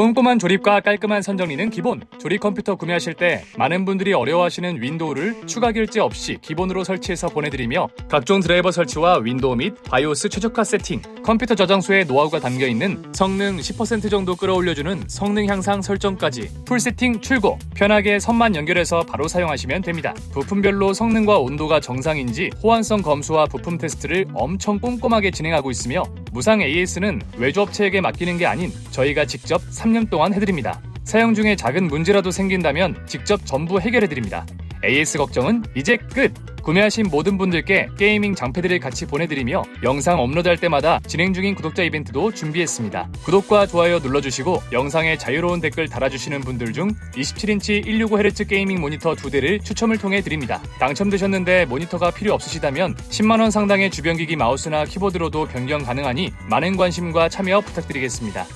꼼꼼한 조립과 깔끔한 선정리는 기본. 조립 컴퓨터 구매하실 때 많은 분들이 어려워하시는 윈도우를 추가 결제 없이 기본으로 설치해서 보내드리며 각종 드라이버 설치와 윈도우 및 바이오스 최적화 세팅, 컴퓨터 저장소에 노하우가 담겨 있는 성능 10% 정도 끌어올려주는 성능 향상 설정까지 풀 세팅 출고. 편하게 선만 연결해서 바로 사용하시면 됩니다. 부품별로 성능과 온도가 정상인지 호환성 검수와 부품 테스트를 엄청 꼼꼼하게 진행하고 있으며 무상 AS는 외주업체에게 맡기는 게 아닌 저희가 직접 3년 동안 해드립니다. 사용 중에 작은 문제라도 생긴다면 직접 전부 해결해드립니다. AS 걱정은 이제 끝! 구매하신 모든 분들께 게이밍 장패들을 같이 보내드리며 영상 업로드할 때마다 진행 중인 구독자 이벤트도 준비했습니다. 구독과 좋아요 눌러주시고 영상에 자유로운 댓글 달아주시는 분들 중 27인치 165Hz 게이밍 모니터 두 대를 추첨을 통해 드립니다. 당첨되셨는데 모니터가 필요 없으시다면 10만원 상당의 주변기기 마우스나 키보드로도 변경 가능하니 많은 관심과 참여 부탁드리겠습니다.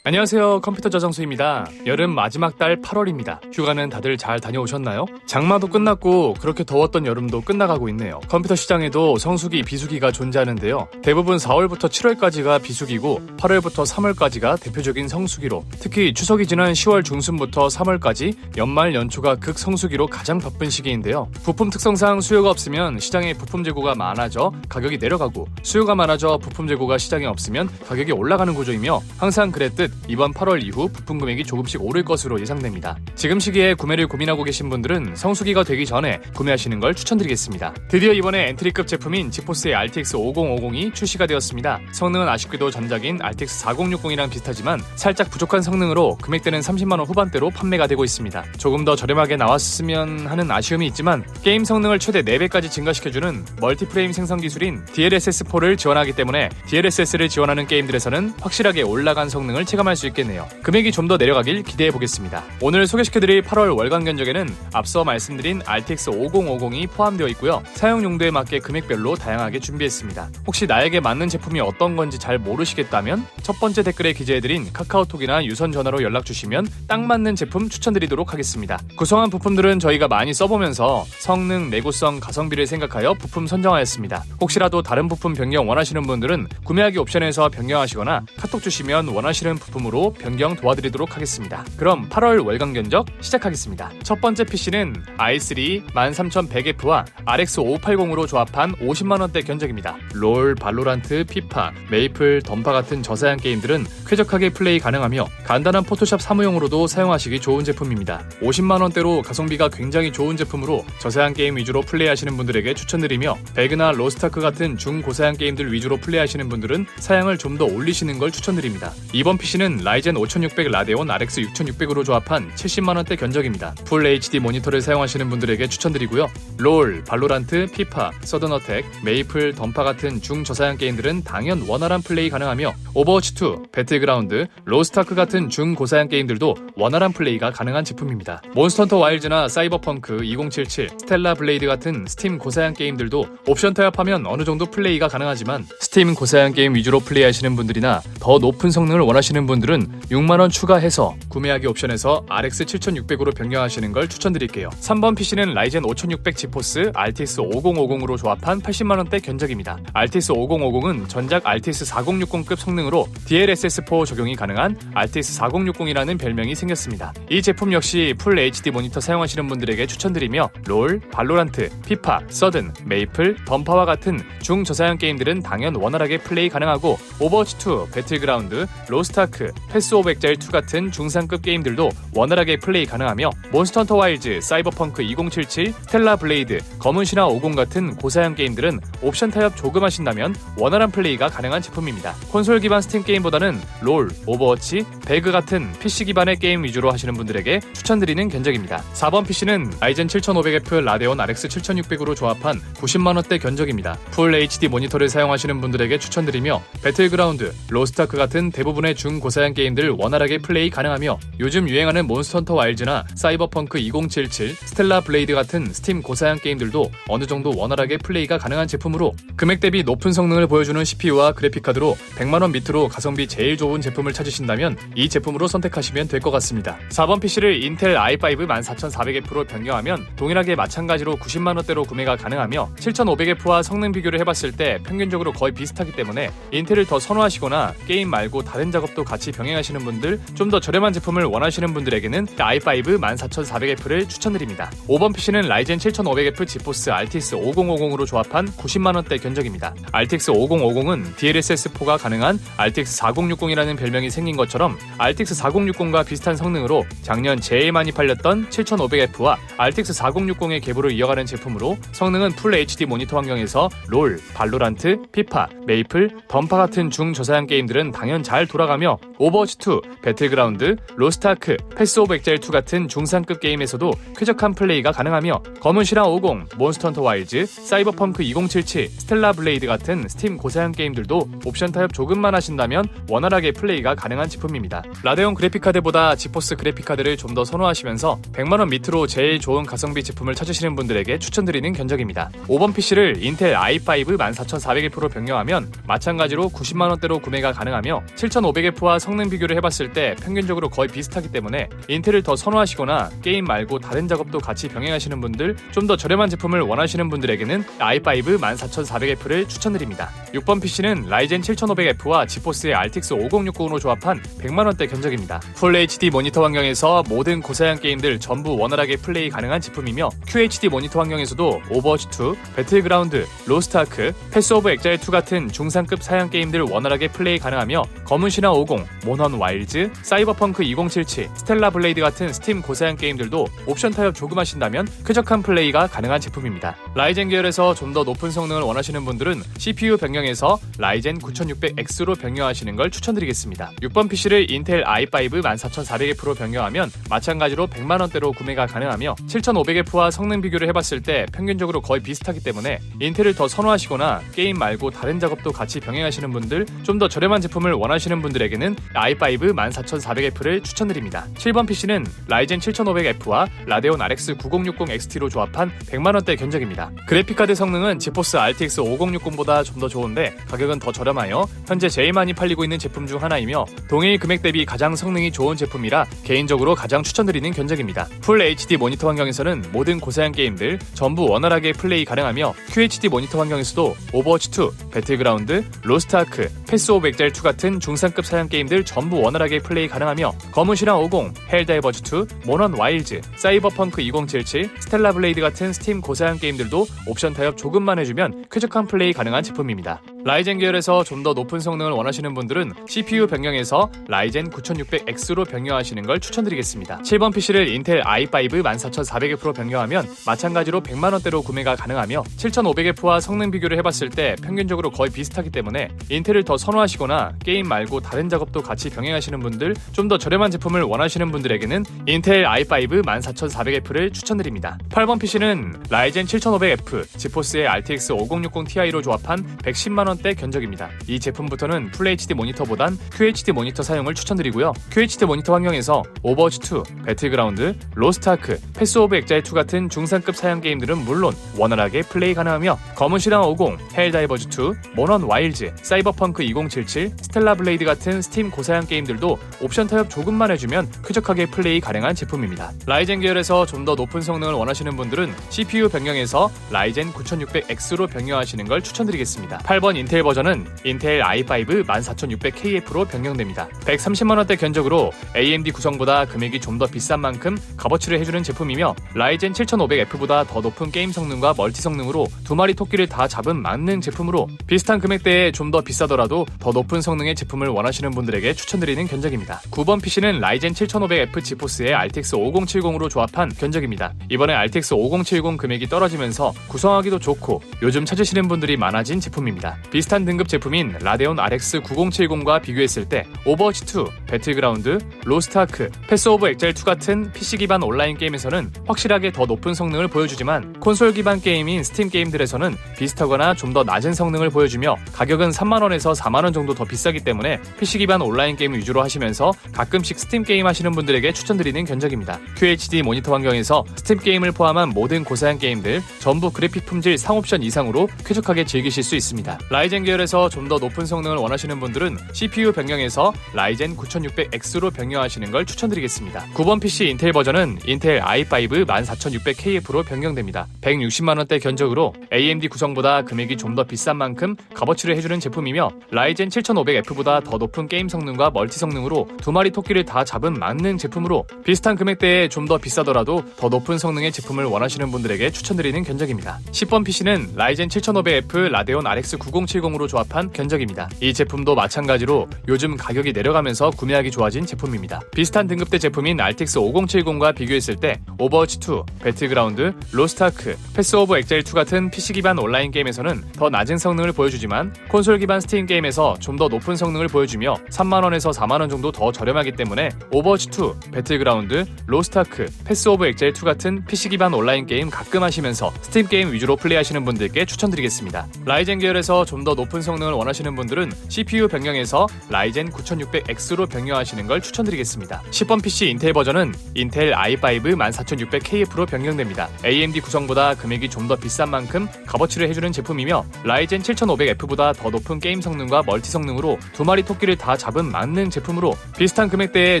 안녕하세요. 컴퓨터 저장소입니다. 여름 마지막 달 8월입니다. 휴가는 다들 잘 다녀오셨나요? 장마도 끝났고 그렇게 더웠던 여름도 끝나가고 있네요. 컴퓨터 시장에도 성수기, 비수기가 존재하는데요. 대부분 4월부터 7월까지가 비수기고 8월부터 3월까지가 대표적인 성수기로 특히 추석이 지난 10월 중순부터 3월까지 연말 연초가 극성수기로 가장 바쁜 시기인데요. 부품 특성상 수요가 없으면 시장에 부품 재고가 많아져 가격이 내려가고 수요가 많아져 부품 재고가 시장에 없으면 가격이 올라가는 구조이며 항상 그랬듯 이번 8월 이후 부품 금액이 조금씩 오를 것으로 예상됩니다. 지금 시기에 구매를 고민하고 계신 분들은 성수기가 되기 전에 구매하시는 걸 추천드리겠습니다. 드디어 이번에 엔트리급 제품인 지포스의 RTX 5050이 출시가 되었습니다. 성능은 아쉽게도 전작인 RTX 4060이랑 비슷하지만 살짝 부족한 성능으로 금액대는 30만원 후반대로 판매가 되고 있습니다. 조금 더 저렴하게 나왔으면 하는 아쉬움이 있지만 게임 성능을 최대 4배까지 증가시켜주는 멀티프레임 생성 기술인 DLSS4를 지원하기 때문에 DLSS를 지원하는 게임들에서는 확실하게 올라간 성능을 체감 할 수 있겠네요. 금액이 좀 더 내려가길 기대해 보겠습니다. 오늘 소개시켜드릴 8월 월간 견적에는 앞서 말씀드린 RTX 5050이 포함되어 있고요. 사용 용도에 맞게 금액별로 다양하게 준비했습니다. 혹시 나에게 맞는 제품이 어떤 건지 잘 모르시겠다면 첫 번째 댓글에 기재해드린 카카오톡이나 유선 전화로 연락 주시면 딱 맞는 제품 추천드리도록 하겠습니다. 구성한 부품들은 저희가 많이 써보면서 성능, 내구성, 가성비를 생각하여 부품 선정하였습니다. 혹시라도 다른 부품 변경 원하시는 분들은 구매하기 옵션에서 변경하시거나 카톡 주시면 원하시는 부품 으로 변경 도와드리도록 하겠습니다. 그럼 8월 월간 견적 시작하겠습니다. 첫 번째 PC는 i3 13100F와 RX 580으로 조합한 50만원대 견적입니다. 롤, 발로란트, 피파, 메이플, 던파 같은 저사양 게임들은 쾌적하게 플레이 가능하며 간단한 포토샵 사무용으로도 사용하시기 좋은 제품입니다. 50만원대로 가성비가 굉장히 좋은 제품으로 저사양 게임 위주로 플레이하시는 분들에게 추천드리며 배그나 로스타크 같은 중고사양 게임들 위주로 플레이하시는 분들은 사양을 좀 더 올리시는 걸 추천드립니다. 이번 PC는 라이젠 5600 라데온 RX 6600으로 조합한 70만원대 견적입니다. 풀 HD 모니터를 사용하시는 분들에게 추천드리고요. 롤, 발로란트, 피파, 서든어택, 메이플, 던파 같은 중저사양 게임들은 당연 원활한 플레이 가능하며 오버워치2, 배틀그라운드, 로스타크 같은 중고사양 게임들도 원활한 플레이가 가능한 제품입니다. 몬스터헌터 와일즈나 사이버펑크 2077, 스텔라 블레이드 같은 스팀 고사양 게임들도 옵션 타협하면 어느 정도 플레이가 가능하지만 스팀 고사양 게임 위주로 플레이하시는 분들이나 더 높은 성능을 원하시는 분들은 6만원 추가해서 구매하기 옵션에서 RX 7600으로 변경하시는 걸 추천드릴게요. 3번 PC는 라이젠 5600 지포스 RTX 5050으로 조합한 80만원대 견적입니다. RTX 5050은 전작 RTX 4060급 성능으로 DLSS4 적용이 가능한 RTX 4060이라는 별명이 생겼습니다. 이 제품 역시 풀 HD 모니터 사용하시는 분들에게 추천드리며 롤, 발로란트, 피파, 서든, 메이플, 던파와 같은 중저사양 게임들은 당연 원활하게 플레이 가능하고 오버워치2, 배틀그라운드, 로스타크, 패스 오브 엑자일 2 같은 중상급 게임들도 원활하게 플레이 가능하며 몬스터 헌터 와일즈, 사이버펑크 2077, 스텔라 블레이드, 검은 신화 50 같은 고사양 게임들은 옵션 타협 조금 하신다면 원활한 플레이가 가능한 제품입니다. 콘솔 기반 스팀 게임보다는 롤, 오버워치, 배그 같은 PC 기반의 게임 위주로 하시는 분들에게 추천드리는 견적입니다. 4번 PC는 라이젠 7500F 라데온 RX 7600으로 조합한 90만원대 견적입니다. 풀 HD 모니터를 사용하시는 분들에게 추천드리며 배틀그라운드, 로스타크 같은 대부분의 중고사양 고사양 게임들 원활하게 플레이 가능하며 요즘 유행하는 몬스터헌터 와일즈나 사이버펑크 2077, 스텔라 블레이드 같은 스팀 고사양 게임들도 어느 정도 원활하게 플레이가 가능한 제품으로 금액 대비 높은 성능을 보여주는 CPU와 그래픽카드로 100만원 밑으로 가성비 제일 좋은 제품을 찾으신다면 이 제품으로 선택하시면 될 것 같습니다. 4번 PC를 인텔 i5 14400F로 변경하면 동일하게 마찬가지로 90만원대로 구매가 가능하며 7500F와 성능 비교를 해봤을 때 평균적으로 거의 비슷하기 때문에 인텔을 더 선호하시거나 게임 말고 다른 작업도 같이 병행하시는 분들 좀 더 저렴한 제품을 원하시는 분들에게는 i5 14400F를 추천드립니다. 5번 PC는 라이젠 7500F 지포스 RTX 5050으로 조합한 90만원대 견적입니다. RTX 5050은 DLSS4가 가능한 RTX 4060이라는 별명이 생긴 것처럼 RTX 4060과 비슷한 성능으로 작년 제일 많이 팔렸던 7500F와 RTX 4060의 계보를 이어가는 제품으로 성능은 풀 HD 모니터 환경에서 롤, 발로란트, 피파, 메이플, 던파 같은 중저사양 게임들은 당연 잘 돌아가며 오버워치2, 배틀그라운드, 로스트아크, 패스 오브 엑자일2 같은 중상급 게임에서도 쾌적한 플레이가 가능하며 검은 실화 50, 몬스터헌터 와일즈, 사이버펑크 2077, 스텔라 블레이드 같은 스팀 고사양 게임들도 옵션 타협 조금만 하신다면 원활하게 플레이가 가능한 제품입니다. 라데온 그래픽카드보다 지포스 그래픽카드를 좀 더 선호하시면서 100만원 밑으로 제일 좋은 가성비 제품을 찾으시는 분들에게 추천드리는 견적입니다. 5번 PC를 인텔 i5 14400F로 변경하면 마찬가지로 90만원대로 구매가 가능하며 7500F와 성능 비교를 해봤을 때 평균적으로 거의 비슷하기 때문에 인텔을 더 선호하시거나 게임 말고 다른 작업도 같이 병행하시는 분들 좀 더 저렴한 제품을 원하시는 분들에게는 i5 14400F를 추천드립니다. 6번 PC는 라이젠 7500F와 지포스의 RTX 5060으로 조합한 100만원대 견적입니다. 풀 HD 모니터 환경에서 모든 고사양 게임들 전부 원활하게 플레이 가능한 제품이며 QHD 모니터 환경에서도 오버워치2, 배틀그라운드, 로스트아크, 패스 오브 엑자일2 같은 중상급 사양 게임들 원활하게 플레이 가능하며 검은 신화 50, 모넌 와일즈, 사이버펑크 2077, 스텔라 블레이드 같은 스팀 고사양 게임들도 옵션 타협 조금 하신다면 쾌적한 플레이가 가능한 제품입니다. 라이젠 계열에서 좀 더 높은 성능을 원하시는 분들은 CPU 변경에서 라이젠 9600X로 변경하시는 걸 추천드리겠습니다. 6번 PC를 인텔 i5 14400F로 변경하면 마찬가지로 100만 원대로 구매가 가능하며 7500F와 성능 비교를 해봤을 때 평균적으로 거의 비슷하기 때문에 인텔을 더 선호하시거나 게임 말고 다른 작업도 같이 병행하시는 분들 좀 더 저렴한 제품을 원하시는 분들에게는 i5 14400F를 추천드립니다. 7번 PC는 라이젠 7500F와 라데온 RX 9060 XT로 조합한 100만원대 견적입니다. 그래픽카드 성능은 지포스 RTX 5060보다 좀 더 좋은데 가격은 더 저렴하여 현재 제일 많이 팔리고 있는 제품 중 하나이며 동일 금액 대비 가장 성능이 좋은 제품이라 개인적으로 가장 추천드리는 견적입니다. 풀 HD 모니터 환경에서는 모든 고사양 게임들 전부 원활하게 플레이 가능하며 QHD 모니터 환경에서도 오버워치 2, 배틀그라운드, 로스트아크, 패스 오브 엑자일2 같은 중상급 사양 게임 들 전부 원활하게 플레이 가능하며 검은 실화 50, 헬다이버즈2, 모넌 와일즈, 사이버펑크 2077, 스텔라 블레이드 같은 스팀 고사양 게임들도 옵션 타협 조금만 해주면 쾌적한 플레이 가능한 제품입니다. 라이젠 계열에서 좀 더 높은 성능을 원하시는 분들은 CPU 변경에서 라이젠 9600X로 변경하시는 걸 추천드리겠습니다. 7번 PC를 인텔 i5 14400F로 변경하면 마찬가지로 100만 원대로 구매가 가능하며 7500F와 성능 비교를 해봤을 때 평균적으로 거의 비슷하기 때문에 인텔을 더 선호하시거나 게임 말고 다른 작업도 같이 병행하시는 분들 좀 더 저렴한 제품을 원하시는 분들에게는 인텔 i5 14400F를 추천드립니다. 8번 PC는 라이젠 7500F, 지포스의 RTX 5060 Ti로 조합한 110만 원대 견적입니다. 이 제품부터는 FHD 모니터보단 QHD 모니터 사용을 추천드리고요. QHD 모니터 환경에서 오버워치2, 배틀그라운드, 로스트아크, 패스 오브 엑자일2 같은 중상급 사양 게임들은 물론 원활하게 플레이 가능하며 검은 실황 50, 헬다이버즈2, 모넌 와일즈, 사이버펑크 2077, 스텔라 블레이드 같은 스팀 고사양 게임들도 옵션 타협 조금만 해주면 쾌적하게 플레이 가능한 제품입니다. 라이젠 계열에서 좀 더 높은 성능을 원하시는 분들은 CPU 변경에서 라이젠 9600X로 변경하시는 걸 추천드리겠습니다. 8번 인텔 버전은 인텔 i5 14600KF로 변경됩니다. 130만원대 견적으로 AMD 구성보다 금액이 좀 더 비싼 만큼 값어치를 해주는 제품이며 라이젠 7500F보다 더 높은 게임 성능과 멀티 성능으로 두 마리 토끼를 다 잡은 만능 제품으로 비슷한 금액대에 좀 더 비싸더라도 더 높은 성능의 제품을 원하시는 분들에게 추천드리는 견적입니다. 9번 PC는 라이젠 7500F 지포스의 RTX 5070으로 조합한 견적입니다. 이번에 RTX 5070 금액이 떨어지면서 구성하기도 좋고 요즘 찾으시는 분들이 많아진 제품입니다. 비슷한 등급 제품인 라데온 RX 9070과 비교했을 때 오버워치 2, 배틀그라운드, 로스트아크, 패스 오브 엑셀 2 같은 PC 기반 온라인 게임에서는 확실하게 더 높은 성능을 보여주지만 콘솔 기반 게임인 스팀 게임들에서는 비슷하거나 좀 더 낮은 성능을 보여주며 가격은 3만원에서 4만원 정도 더 비싸기 때문에 PC 기반 온라인 게임 위주로 하시면서 가끔씩 스팀 게임 하시는 분들에게 추천드리는 견적입니다. QHD 모니터 환경에서 스팀 게임을 포함한 모든 고사양 게임들 전부 그래픽 품질 상옵션 이상으로 쾌적하게 즐기실 수 있습니다. 라이젠 계열에서 좀 더 높은 성능을 원하시는 분들은 CPU 변경에서 라이젠 9600X로 변경하시는 걸 추천드리겠습니다. 9번 PC 인텔 버전은 인텔 i5 14600KF로 변경됩니다. 160만원대 견적으로 AMD 구성보다 금액이 좀 더 비싼 만큼 값어치를 해주는 제품이며 라이젠 7500F보다 더 높은 게임 성능과 멀티 성능으로 두 마리 토끼를 다 잡은 만능 제품으로 비슷한 금액대에 좀 더 비싸더라도 더 높은 성능의 제품을 원하시는 분들에게 추천드리는 견적입니다. 10번 PC는 라이젠 7500F 라데온 RX 9070으로 조합한 견적입니다. 이 제품도 마찬가지로 요즘 가격이 내려가면서 구매하기 좋아진 제품입니다. 비슷한 등급대 제품인 RTX 5070과 비교했을 때 오버워치 2, 배틀그라운드, 로스트아크, 패스 오브 엑셀 2 같은 PC 기반 온라인 게임에서는 더 낮은 성능을 보여주지만 콘솔 기반 스팀 게임에서 좀 더 높은 성능을 보여주며 3만원에서 4만원 정도 더 저렴하기 때문에 오버워치 2, 배틀그라운드, 로스트아크, 패스 오브 엑셀 2 같은 PC 기반 온라인 게임 가끔 하시면서 스팀 게임 위주로 플레이하시는 분들께 추천드리겠습니다. 라이젠 계열에서 좀더 높은 성능을 원하시는 분들은 CPU 변경에서 라이젠 9600X로 변경하시는 걸 추천드리겠습니다. 10번 PC 인텔 버전은 인텔 i5 14600KF로 변경됩니다. AMD 구성보다 금액이 좀 더 비싼 만큼 값어치를 해주는 제품이며 라이젠 7500F보다 더 높은 게임 성능과 멀티 성능으로 두 마리 토끼를 다 잡은 만능 제품으로 비슷한 금액대에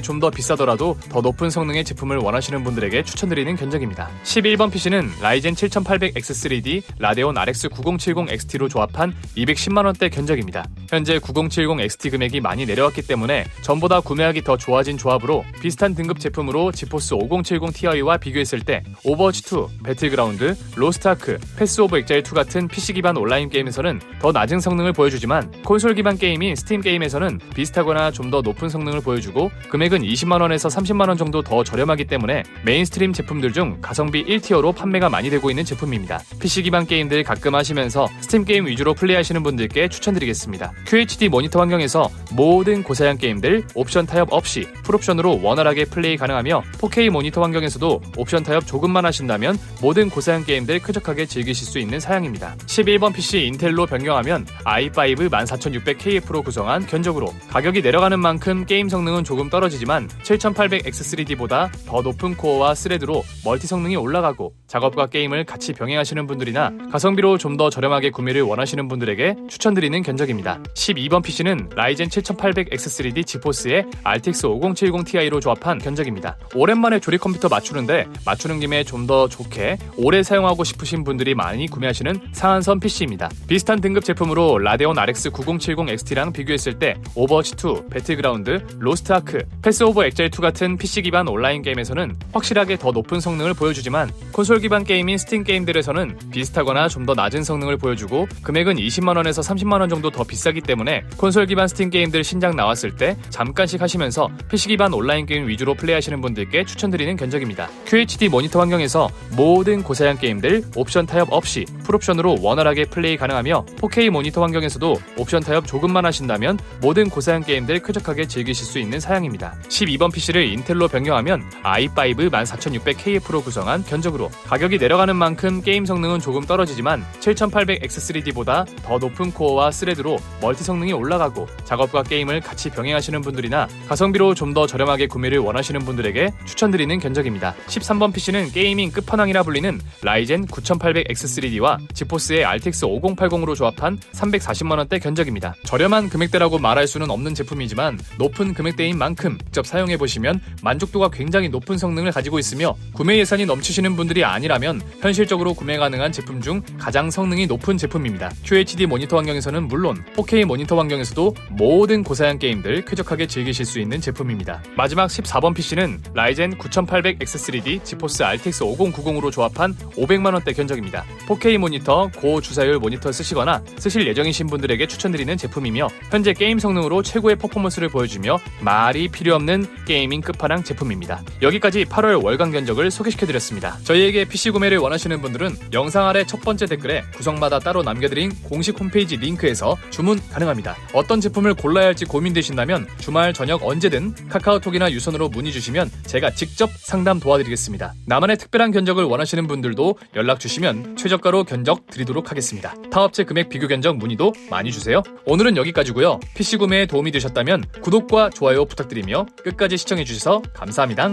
좀 더 비싸더라도 더 높은 성능의 제품을 원하시는 분들에게 추천드리는 견적입니다. 11번 PC는 라이젠 7800X3D 라데온 RX 9070 XT로 조합한 210만 원대 견적입니다. 현재 9070 XT 금액이 많이 내려왔기 때문에 전보다 구매하기 더 좋아진 조합으로 비슷한 등급 제품으로 지포스 5070 Ti와 비교했을 때 오버워치 2, 배틀그라운드, 로스트아크, 패스 오브 엑자일 2 같은 PC 기반 온라인 게임에서는 더 낮은 성능을 보여주지만 콘솔 기반 게임인 스팀 게임에서는 비슷하거나 좀 더 높은 성능을 보여주고 금액은 20만원에서 30만원 정도 더 저렴하기 때문에 메인스트림 제품들 중 가성비 1티어로 판매가 많이 되고 있는 제품입니다. PC 기반 게임들 가끔 하시면서 스팀 게임 위주로 플레이하시는 분들께 추천드리겠습니다. QHD 모니터 환경에서 모든 고사양 게임들 옵션 타협 없이 풀옵션으로 원활하게 플레이 가능하며 4K 모니터 환경에서도 옵션 타협 조금만 하신다면 모든 고사양 게임들 쾌적하게 즐기실 수 있는 사양입니다. 11번 PC 인텔로 변경하면 i5 14600KF로 구성한 견적으로 가격이 내려가는 만큼 게임 성능은 조금 떨어지지만 7800X3D보다 더 높은 코어와 스레드로 멀티 성능이 올라가고 작업과 게임을 같이 병행하시는 분들이나 가성비로 좀 더 저렴하게 구매를 원하시는 분들에게 추천드리는 견적입니다. 12번 PC는 라이젠 7800X3D 지포스의 RTX 5070 Ti로 조합한 견적입니다. 오랜만에 조립 컴퓨터 맞추는데 맞추는 김에 좀 더 좋게 오래 사용하고 싶으신 분들이 많이 구매하시는 상한선 PC입니다. 비슷한 등급 제품으로 라데온 RX 9070 XT랑 비교했을 때 오버워치 2, 배틀그라운드, 로스트아크, 패스 오브 엑젤 2 같은 PC 기반 온라인 게임에서는 확실하게 더 높은 성능을 보여주지만 콘솔 기반 게임인 스팀 게임들에서는 비슷하거나 좀 더 낮은 성능을 보여주고 금액은 20만원에서 30만원 정도 더 비싸 기 때문에 콘솔 기반 스팀 게임들 신작 나왔을 때 잠깐씩 하시면서 PC 기반 온라인 게임 위주로 플레이하시는 분들께 추천드리는 견적입니다. QHD 모니터 환경에서 모든 고사양 게임들 옵션 타협 없이 풀옵션으로 원활하게 플레이 가능하며 4K 모니터 환경에서도 옵션 타협 조금만 하신다면 모든 고사양 게임들 쾌적하게 즐기실 수 있는 사양입니다. 12번 PC를 인텔로 변경하면 i5 14600KF로 구성한 견적으로 가격이 내려가는 만큼 게임 성능은 조금 떨어지지만 7800X3D보다 더 높은 코어와 스레드로 멀티 성능이 올라가고 작업과 게임을 같이 병행하시는 분들이나 가성비로 좀 더 저렴하게 구매를 원하시는 분들에게 추천드리는 견적입니다. 13번 PC는 게이밍 끝판왕이라 불리는 라이젠 9800X3D와 지포스의 RTX 5080으로 조합한 340만원대 견적입니다. 저렴한 금액대라고 말할 수는 없는 제품이지만 높은 금액대인 만큼 직접 사용해보시면 만족도가 굉장히 높은 성능을 가지고 있으며 구매 예산이 넘치시는 분들이 아니라면 현실적으로 구매 가능한 제품 중 가장 성능이 높은 제품입니다. QHD 모니터 환경에서는 물론 4K 모니터 환경에서도 모든 고사양 게임들 쾌적하게 즐기실 수 있는 제품입니다. 마지막 14번 PC는 라이젠 9800X3D 지포스 RTX 5090으로 조합한 500만원대 견적입니다. 4K 모니터, 고 주사율 모니터 쓰시거나 쓰실 예정이신 분들에게 추천드리는 제품이며 현재 게임 성능으로 최고의 퍼포먼스를 보여주며 말이 필요 없는 게이밍 끝판왕 제품입니다. 여기까지 8월 월간 견적을 소개시켜드렸습니다. 저희에게 PC 구매를 원하시는 분들은 영상 아래 첫 번째 댓글에 구성마다 따로 남겨드린 공식 홈페이지 링크에서 주문 가능합니다. 어떤 제품을 골라야 할지 고민되신다면 주말 저녁 언제든 카카오톡이나 유선으로 문의 주시면 제가 직접 상담 도와드리겠습니다. 나만의 특별한 견적을 원하시는 분들도 연락 주시면 최저가로 견적 드리도록 하겠습니다. 타업체 금액 비교 견적 문의도 많이 주세요. 오늘은 여기까지고요. PC 구매에 도움이 되셨다면 구독과 좋아요 부탁드리며 끝까지 시청해 주셔서 감사합니다.